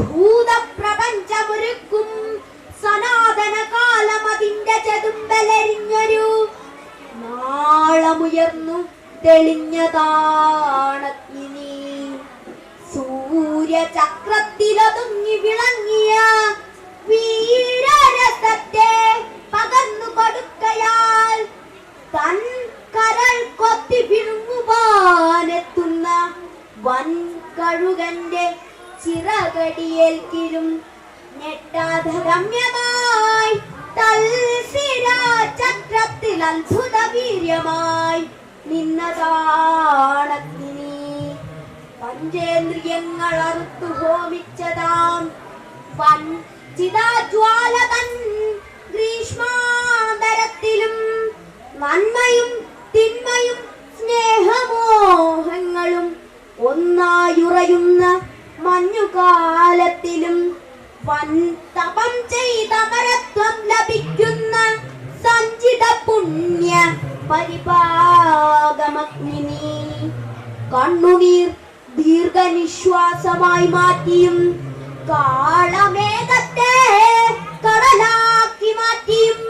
ഭൂതപ്രപഞ്ചമൊരുക്കും. സനാതന കാലം അതിന്റെ ചെതുമ്പലെരിഞ്ഞൊരു നാളമുയർന്നു തെളിഞ്ഞതാണഗ്നി സൂര്യചക്രത്തിലൊതുങ്ങി വിളങ്ങിയ വീരരസത്തെ പകർന്നു കൊടുക്കയാൽ തൻ കരൾ കൊത്തി വിഴുങ്ങുവാനെത്തുന്ന വൻ കഴുകന്റെ ചിറകടിയേൽക്കിലും ഞെട്ടാതെ രമ്യമായി തൽസിര ചക്രത്തിൽ അത്ഭുത വീര്യമായി നിന്നതാണത്തിനി പഞ്ചേന്ദ്രിയങ്ങൾ അറുത്തു ഹോമിച്ചതാം ചിതാജ്വാല തൻ മഞ്ഞുകാലത്തിലും വൻ തപം ചെയ്ത പരത്വം ലഭിക്കുന്ന സഞ്ചിത പുണ്യ പരിപാകമഗ്നി കണ്ണുനീർ ദീർഘനിശ്വാസമായി മാറ്റിയും കാളമേഘത്തെ കടലാക്കി മാറ്റിയും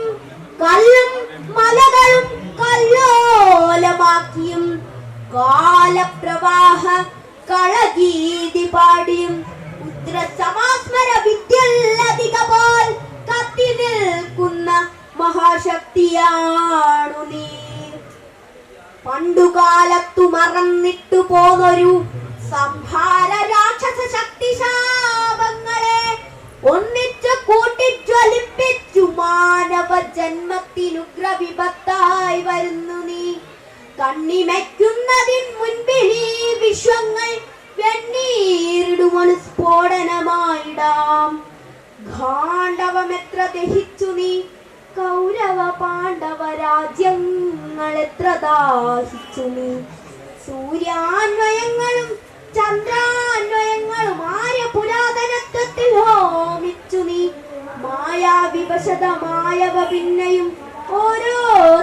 കല്ലും മലകളും കല്ലോലമാക്കിയും കാലപ്രവാഹ കളഗീതി പാടിയും ഉദ്ര സമാസ്മര വിദ്യല്ലധിക പോൽ കത്തി നിൽക്കുന്ന മഹാശക്തിയാണു നീ. പണ്ടുകാലത്തു മറന്നിട്ടു പോന്നൊരു സംഹാര രാക്ഷസ ശക്തി ശാപങ്ങളെ ഒന്നിച്ചു കൂട്ടിജ്വലിപ്പിച്ചു മാനവ ജന്മത്തിനുഗ്ര വിപത്തായി വരുന്നു നീ. കണ്ണിമയ്ക്കുന്നതിൻ മുൻപിൽ ഈ വിശ്വങ്ങൾ വെണ്ണീരിടുമണു സ്ഫോടനമായിടാം. ഗാണ്ഡവം എത്ര ദഹിച്ചു നീ? കൗരവ പാണ്ഡവ രാജ്യങ്ങൾ എത്ര ദാഹിച്ചു നീ? സൂര്യാന്വയങ്ങളും ചന്ദ്രാന്വയങ്ങളും ആര്യ പുരാതനത്വത്തിൽ ഹോമിച്ചു നീ. മായാവിവശതമായവ പിന്നെയും ഓരോ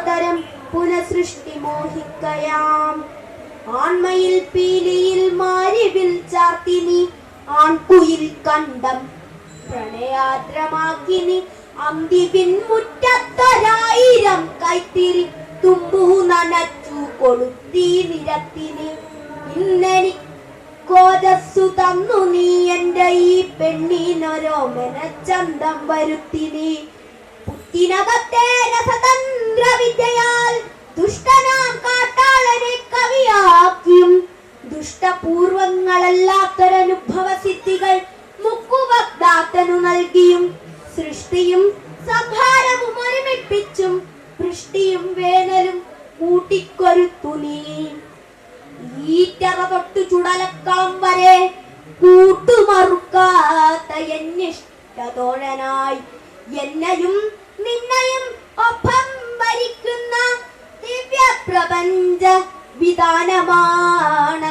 തരം പുനഃസൃഷ്ടി മോഹിക്കയാം. ആൺമയിൽ പീലിയിൽ മാരിവിൽ ചാർത്തി നീ ആൺകുയിൽ കണ്ടം. പ്രണയാദ്രമാക്കിനി അന്തിപിൻ മുറ്റത്തൊരായിരം കൈത്തിരി തുമ്പു നനച്ചു കൊളുത്തി നിരത്തിനി. ഇന്നെനി കോജസ്സു തന്നു നീ എന്റെ ഈ പെണ്ണിനൊരോമന ചന്തം വരുത്തിനി. പുത്തിനകത്തെ ദുഷ്ടപൂർവങ്ങളല്ലാത്തൊരനുഭവ സിദ്ധികൾ മുക്കുവക്താത്തനു നൽകിയും സൃഷ്ടിയും സംഹാരവും ഒരുമിപ്പിച്ചും വൃഷ്ടിയും വേനലും കൂട്ടിക്കൊരുത്തു നീ ഈറ്ററ തൊട്ടു ചുടലക്കളം വരെ കൂട്ടുമറുക്കാത്ത എന്നിഷ്ടതോഴനായി എന്നെയും നിന്നെയും ഒപ്പം ഭരിക്കുന്ന ദിവ്യ പ്രപഞ്ച വിധാനമായി